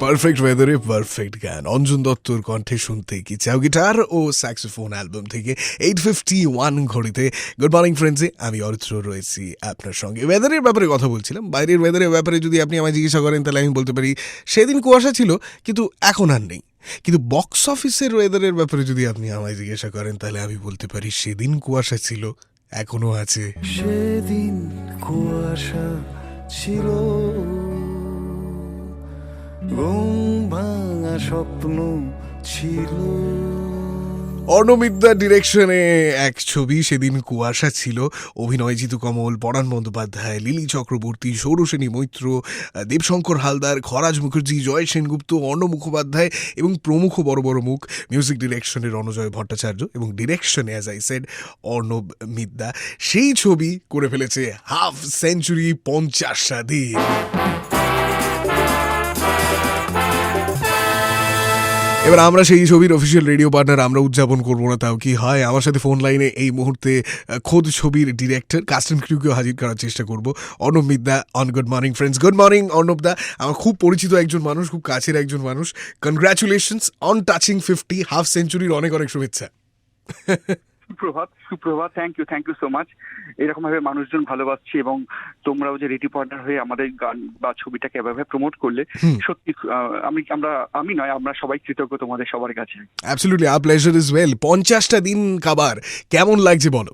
Perfect ওয়েদারে perfect গান। অঞ্জন দত্তর কণ্ঠে শুনতে কি চাও গিটার ও স্যাক্সোফোন অ্যালবাম থেকে এইট ফিফটি ওয়ান ঘড়িতে। গুড মর্নিং ফ্রেন্ডসে আমি অরিত্র রয়েছি আপনার সঙ্গে। ওয়েদারের ব্যাপারে কথা বলছিলাম। বাইরের ওয়েদারের ব্যাপারে যদি আপনি আমায় জিজ্ঞাসা করেন, তাহলে আমি বলতে পারি, সেদিন কুয়াশা ছিল, কিন্তু এখন আর নেই। কিন্তু বক্স অফিসের ওয়েদারের ব্যাপারে যদি আপনি আমায় জিজ্ঞাসা করেন, তাহলে আমি বলতে পারি, সেদিন কুয়াশা ছিল, এখনও আছে। সেদিন কুয়াশা ছিল। স্বপ্ন ছিল। অর্ণমিদ্যার ডিরেকশনে এক ছবি সেদিন কুয়াশা ছিল। অভিনয় জিতু কমল, পরাণ বন্দ্যোপাধ্যায়, লিলি চক্রবর্তী, সৌরসেনী মৈত্র, দেবশঙ্কর হালদার, খরাজ মুখার্জি, জয় সেনগুপ্ত, অর্ণ মুখোপাধ্যায় এবং প্রমুখ বড় বড় মুখ মিউজিক ডিরেকশনের রণজয় ভট্টাচার্য এবং ডিরেকশনে as I said Arnab Midya সেই ছবি করে ফেলেছে হাফ সেঞ্চুরি পঞ্চাশ দিন এবার আমরা সেই ছবির অফিসিয়াল রেডিও পার্টনার আমরা উদযাপন করব না, তাও কি হয়? আমার সাথে ফোন লাইনে এই মুহূর্তে খোদ ছবির ডিরেক্টর কাস্টম ক্রিউকেও হাজির করার চেষ্টা করব। Arnab Midya on good morning friends good morning Arnab da. আমার খুব পরিচিত একজন মানুষ, খুব কাছের একজন মানুষ। Congratulations on touching fifty half সেঞ্চুরির অনেক অনেক শুভেচ্ছা। সুপ্রভাত সুপ্রভাত thank you thank you so much এরকম ভাবে মানুষজন ভালোবাসছে এবং তোমরাও যে রেডি পার্টনার হয়ে আমাদের গান বা ছবিটাকে এভাবে প্রমোট করলে সত্যি আমি আমরা আমি নয় আমরা সবাই কৃতজ্ঞ তোমাদের সবার কাছে। Absolutely a pleasure is well পঞ্চাশটা দিন কাবার কেমন লাগছে বলো?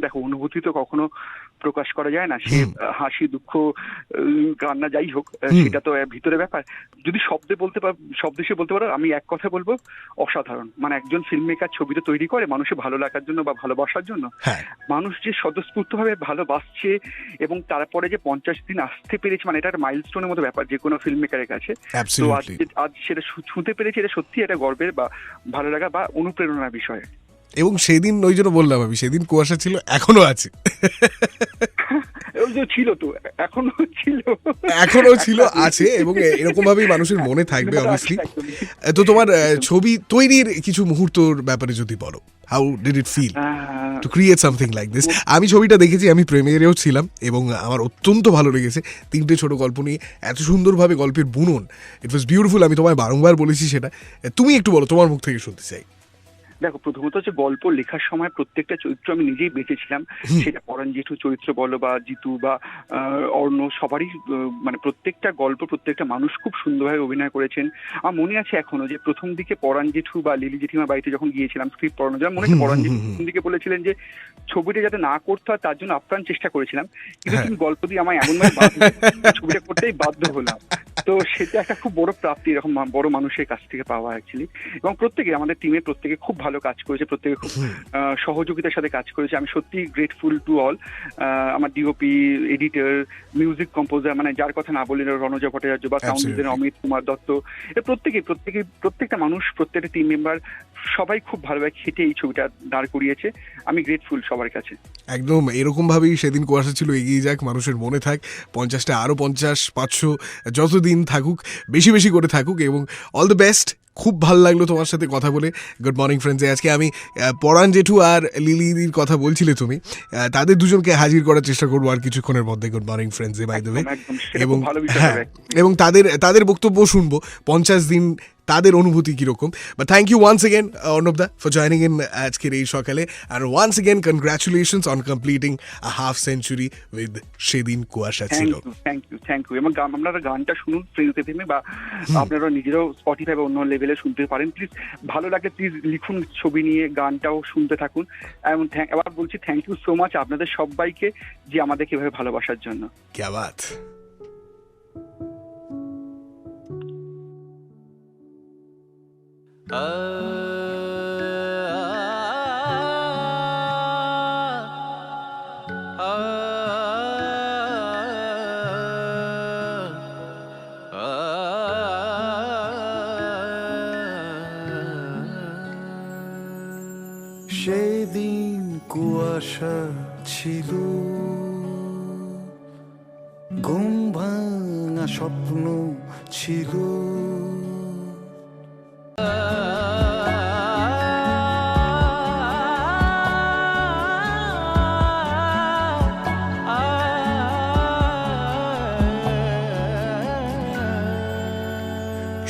দেখো অনুভূতি তো কখনো প্রকাশ করা যায় না। সে হাসি দুঃখ কান্না যাই হোক সেটা তো ভিতরে ব্যাপার। যদি শব্দে বলতে পার শব্দে সে বলতে পারো আমি এক কথা বলব অসাধারণ। মানে একজন ফিল্ম মেকার ছবি তো তৈরি করে মানুষের ভালো লাগার জন্য বা ভালোবাসার জন্য। হ্যাঁ। মানুষ যে স্বতঃস্ফূর্তভাবে ভালোবাসছে এবং তারপরে যে পঞ্চাশ দিন আসতে পেরেছে মানে এটা একটা মাইলস্টোনের মতো ব্যাপার যে কোনো ফিল্ম মেকারের কাছে। তো আজ আজ সেটা ছুঁতে পেরেছে এটা সত্যি একটা গর্বের বা ভালো লাগা বা অনুপ্রেরণার বিষয়। এবং সেদিন ওই জন্য বললাম আমি সেদিন কুয়াশা ছিল এখনও আছে। ওই যে ছিল তো এখনও ছিল। এখনও ছিল আছে এবং এরকম ভাবেই মানুষের মনে থাকবে একদমই। তো তোমার ছবি তৈরির কিছু মুহূর্তর ব্যাপারে যদি বলো how did it feel to create something like this আমি ছবিটা দেখেছি আমি প্রেমিয়ারেও ছিলাম এবং আমার অত্যন্ত ভালো লেগেছে। তিনটে ছোট গল্প নিয়ে এত সুন্দরভাবে গল্পের বুনন ইট ওয়াজ বিউটিফুল আমি তোমায় বারংবার বলেছি সেটা। তুমি একটু বলো তোমার মুখ থেকে শুনতে চাই। দেখো প্রথমত হচ্ছে গল্প লেখার সময় প্রত্যেকটা চরিত্র আমি নিজেই বেঁচেছিলাম। সেটা পরাণ জেঠু চরিত্র বলো বা জিতু বা অর্ণ সবারই মানে প্রত্যেকটা গল্প প্রত্যেকটা মানুষ খুব সুন্দরভাবে অভিনয় করেছেন। আমার মনে আছে এখনও যে প্রথম দিকে পরাণ জেঠু বা লিলি জেঠিমার বাড়িতে যখন গিয়েছিলাম স্ক্রিপ্ট পড়ানো যেমন মনে হচ্ছে পরাণ জেঠু প্রথম দিকে বলেছিলেন যে ছবিটা যাতে না করতে হয় তার জন্য আপ্রাণ চেষ্টা করেছিলাম। কিন্তু হ্যাঁ। তুমি গল্প দিয়ে আমায় এমন ভাবে ছবিটা করতেই বাধ্য হলাম। তো সেটা একটা খুব বড় প্রাপ্তি এরকম বড় মানুষের কাছ থেকে পাওয়া অ্যাকচুয়ালি এবং প্রত্যেকে আমাদের টিমের প্রত্যেকে খুব ভালো কাজ করেছে প্রত্যেকে খুব আহ, সহযোগিতার সাথে কাজ করেছে। আমি সত্যি গ্রেটফুল টু অল আমার ডিওপি এডিটর মিউজিক কম্পোজার মানে যার কথা না বলি রণজা ভট্টাচার্য বা সাউন্ড ডিজাইনার অমিত কুমার দত্ত প্রত্যেকে প্রত্যেকে প্রত্যেকটা মানুষ প্রত্যেকটা টিম মেম্বার সবাই খুব ভালোভাবে খেটে এই ছবিটা দাঁড় করিয়েছে। আমি গ্রেটফুল সবার কাছে। একদম এরকম ভাবেই সেদিন কুয়াশা ছিল এগিয়ে যাক মানুষের মনে থাক পঞ্চাশটা আরও পঞ্চাশ পাঁচশো যতদিন থাকুক বেশি বেশি করে থাকুক এবং অল দ্য বেস্ট খুব ভালো লাগল তোমার সাথে কথা বলে। গুড মর্নিং ফ্রেন্ডসে আজকে আমি পরাণ জেঠু আর লিলিদির কথা বলছিলে তুমি তাদের দুজনকে হাজির করার চেষ্টা করব আর কিছুক্ষণের মধ্যে। গুড মর্নিং ফ্রেন্ডসে বাই দেবে। সেটা এবং হ্যাঁ এবং তাদের তাদের বক্তব্য শুনব। পঞ্চাশ দিন তাদের অনুভূতি কীরকম? বা thank you once again Arnab da for joining in আজকের এই সকালে. আর once again congratulations on completing a half century with সেদিন কুয়াশা থ্যাংক ছিল you thank you thank you এবং গান- আপনারা গানটা শুনুন ফ্রেন্ডস এফএমে বা আপনারা নিজেরাও স্পটিফাই বা অন্য লেভেলে শুনতে পারেন। প্লিজ ভালো লাগলে প্লিজ লিখুন ছবি নিয়ে গানটাও শুনতে থাকুন। এবং এবার বলছি থ্যাংক ইউ সো মাচ আপনাদের সবাইকে যে আমাদেরকে এভাবে ভালোবাসার জন্য। क्या बात সেদিন কুয়াশা ছিল ঘুম ভাঙা স্বপ্ন ছিল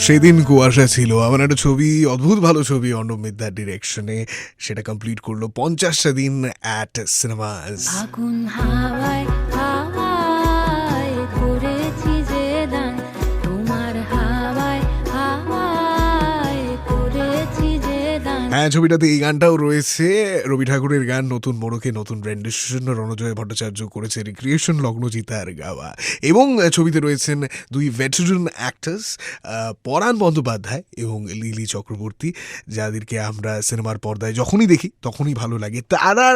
সেদিন কুয়াশা ছিল। আমার একটা ছবি, অদ্ভুত ভালো ছবি অর্ণব মিদ্যার ডিরেকশনে সেটা কমপ্লিট করল পঞ্চাশটা দিন অ্যাট সিনেমাস হ্যাঁ ছবিটাতে এই গানটাও রয়েছে। রবি ঠাকুরের গান, নতুন মোড়কে নতুন রেন্ডেশন রণজয় ভট্টাচার্য করেছে রিক্রিয়েশন লগ্নজিতার গাওয়া এবং ছবিতে রয়েছেন দুই ভেটারান অ্যাক্টার্স পরাণ বন্দ্যোপাধ্যায় এবং লিলি চক্রবর্তী, যাদেরকে আমরা সিনেমার পর্দায় যখনই দেখি, তখনই ভালো লাগে। তারা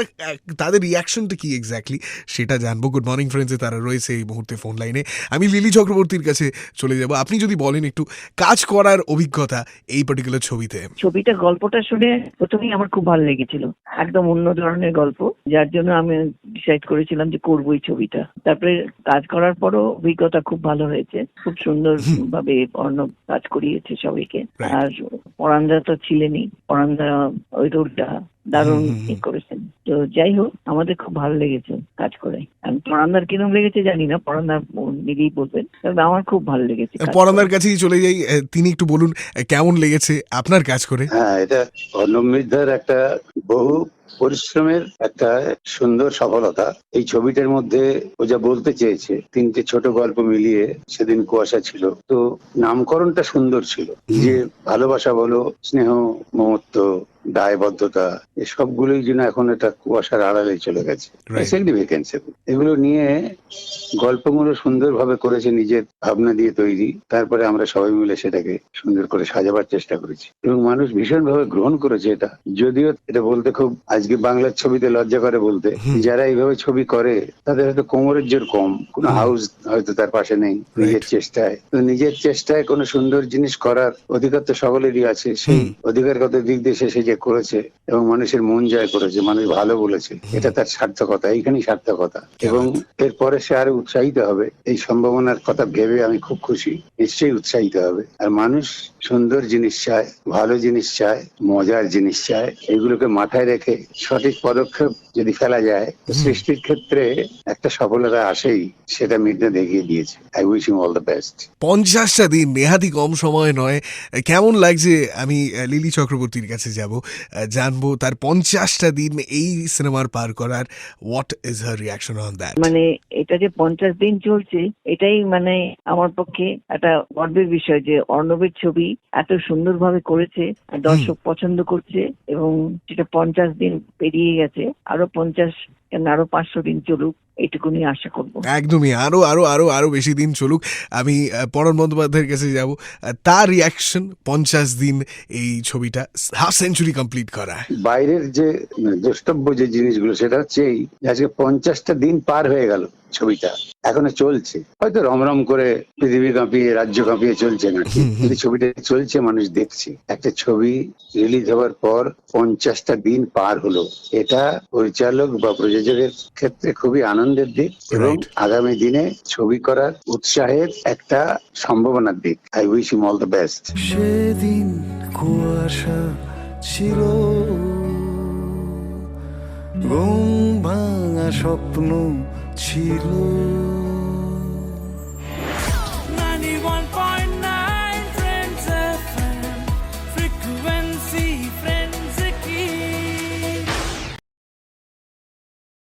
তাদের রিয়াকশনটা কি এক্স্যাক্টলি সেটা জানব। গুড মর্নিং ফ্রেন্ডসে তারা রয়েছে এই মুহূর্তে ফোন লাইনে আমি লিলি চক্রবর্তীর কাছে চলে যাব। আপনি যদি বলেন একটু কাজ করার অভিজ্ঞতা এই পার্টিকুলার ছবিতে। ছবিটা গল্পটা শুনে প্রথমেই আমার খুব ভালো লেগেছিল। একদম অন্য ধরনের গল্প যার জন্য আমি ডিসাইড করেছিলাম যে করব এই ছবিটা। তারপরে কাজ করার পরও অভিজ্ঞতা খুব ভালো হয়েছে। খুব সুন্দর ভাবে অন্য কাজ করিয়েছে সবাইকে। আর পরান্দা তো ছিলেনই। পরান্দা ওই রোলটা দারুণ হুম, তো যাই হোক আমাদের খুব ভালো লেগেছে কাজ করে। আমি পরান্দার কিরম লেগেছে জানি না পরান্দার নিজেই বলবেন তবে আমার খুব ভালো লেগেছে। পরান্দার কাছেই চলে যাই তিনি একটু বলুন কেমন লেগেছে আপনার কাজ করে? হ্যাঁ এটা একটা বহু পরিশ্রমের একটা সুন্দর সফলতা। এই ছবিটার মধ্যে ও যা বলতে চেয়েছে তিনটে ছোট গল্প মিলিয়ে সেদিন কুয়াশা ছিল। তো নামকরণটা সুন্দর ছিল। যে ভালোবাসা বলো স্নেহ মমত্ব দায়বদ্ধতা এসবগুলোই যেন এখন এটা কুয়াশার আড়ালে চলে গেছে. সিগনিফিকেন্স এগুলো নিয়ে গল্পগুলো সুন্দরভাবে করেছে নিজের ভাবনা দিয়ে তৈরি। তারপরে আমরা সবাই মিলে সেটাকে সুন্দর করে সাজাবার চেষ্টা করেছি। এবং মানুষ ভীষণভাবে গ্রহণ করেছে এটা। যদিও এটা বলতে খুব আজকে বাংলার ছবিতে লজ্জা করে বলতে যারা এইভাবে ছবি করে তাদের হয়তো কোমরের জোর কম কোনো হাউস হয়তো তার পাশে নেই নিজের চেষ্টায়। তো নিজের চেষ্টায় কোনো সুন্দর জিনিস করার অধিকার তো সকলেরই আছে। সেই অধিকারগত দিক দিয়ে সে সে যে করেছে এবং মানুষের মন জয় করেছে মানুষ ভালো বলেছে। এটা তার সার্থকতা এইখানেই সার্থকতা। এবং এরপরে সে আরও উৎসাহিত হবে। এই সম্ভাবনার কথা ভেবে আমি খুব খুশি। নিশ্চয়ই উৎসাহিত হবে। আর মানুষ সুন্দর জিনিস চায় ভালো জিনিস চায় মজার জিনিস চায় এগুলোকে মাথায় রেখে সঠিক পদক্ষেপ যদি ফেলা যায় সৃষ্টির ক্ষেত্রে একটা সফলতা আসেই সেটা মিডনা দেখিয়ে দিয়েছে। I wish you all the best পঞ্চাশটা দিন নেহাতি কম সময় নয়। কেমন লাগছে? আমি লিলি চক্রবর্তীর কাছে যাব জানব তার পঞ্চাশটা দিন এই সিনেমার পার করার what is her reaction on that মানে এটা যে পঞ্চাশ দিন চলছে এটাই মানে আমার পক্ষে একটা গর্বের বিষয় যে অর্ণবের ছবি এত সুন্দরভাবে করেছে দর্শক পছন্দ করছে এবং সেটা পঞ্চাশ দিন পেরিয়ে গেছে। আরও পঞ্চাশ কেন আরও পাঁচশো দিন চলুক এইটুকুনি আশা করব। একদমই আরও আরও আরও আরও বেশি দিন চলুক। আমি আহ, পরাণ বন্দ্যোপাধ্যায়ের কাছে যাব। তার রিয়াকশন পঞ্চাশ দিন এই ছবিটা হাফ সেঞ্চুরি কমপ্লিট করা। বাইরের যে মানে, দ্রষ্টব্য যে জিনিসগুলো সেটা হচ্ছে এই আজকে পঞ্চাশটা দিন পার হয়ে গেল ছবিটা এখনও চলছে। হয়তো রমরম করে পৃথিবী কাঁপিয়ে রাজ্য কাঁপিয়ে চলছে না কিন্তু ছবিটা চলছে মানুষ দেখছে। একটা ছবি রিলিজ হওয়ার পর পঞ্চাশটা দিন পার হলো। এটা পরিচালক বা প্রযোজকের ক্ষেত্রে খুবই আনন্দের দিক এবং আগামী দিনে ছবি করার উৎসাহের একটা সম্ভাবনার দিক। I wish him all the best সেদিন কুয়াশা ছিল। ঘুম ভাঙা স্বপ্ন ছিল।